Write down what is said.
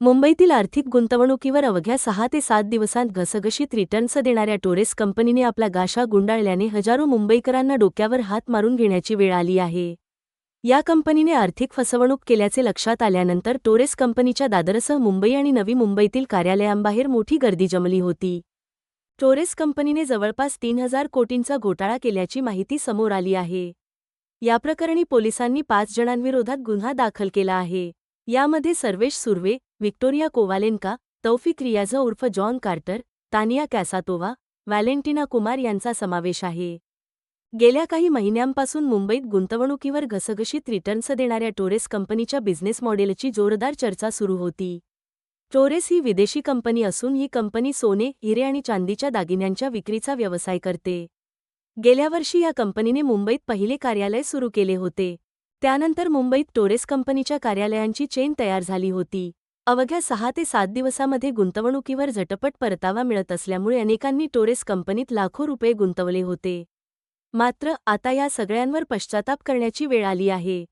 मुंबईतील आर्थिक गुंतवणुकीवर अवघ्या सहा ते सात दिवसांत घसघशीत रिटर्न्स देणाऱ्या टोरेस कंपनीने आपला गाशा गुंडाळल्याने हजारो मुंबईकरांना डोक्यावर हात मारून घेण्याची वेळ आली आहे. या कंपनीने आर्थिक फसवणूक केल्याचे लक्षात आल्यानंतर टोरेस कंपनीच्या दादरसह मुंबई आणि नवी मुंबईतील कार्यालयांबाहेर मोठी गर्दी जमली होती. टोरेस कंपनीने जवळपास तीन हजार कोटींचा घोटाळा केल्याची माहिती समोर आली आहे. याप्रकरणी पोलिसांनी पाच जणांविरोधात गुन्हा दाखल केला आहे. यामध्ये सर्वेश सुर्वे व्हिक्टोरिया कोवालेन्का तौफिक रियाझ उर्फ John Carter Tania Kasatova Valentina Kumar यांचा समावेश आहे. गेल्या काही महिन्यांपासून मुंबईत गुंतवणुकीवर घसघशीत रिटर्न्स देणाऱ्या टोरेस कंपनीच्या बिझनेस मॉडेलची जोरदार चर्चा सुरू होती. टोरेस ही विदेशी कंपनी असून ही कंपनी सोने हिरे आणि चांदीच्या दागिन्यांच्या विक्रीचा व्यवसाय करते. गेल्या वर्षी या कंपनीने मुंबईत पहिले कार्यालय सुरू केले होते. त्यानंतर मुंबईत टोरेस कंपनीच्या कार्यालयांची चेन तयार झाली होती. अवघ्या सहा ते सात दिवसामध्ये गुंतवणुकीवर झटपट परतावा मिळत असल्यामुळे अनेकांनी टोरेस कंपनीत लाखो रुपये गुंतवले होते. मात्र आता या सगळ्यांवर पश्चाताप करण्याची वेळ आली आहे.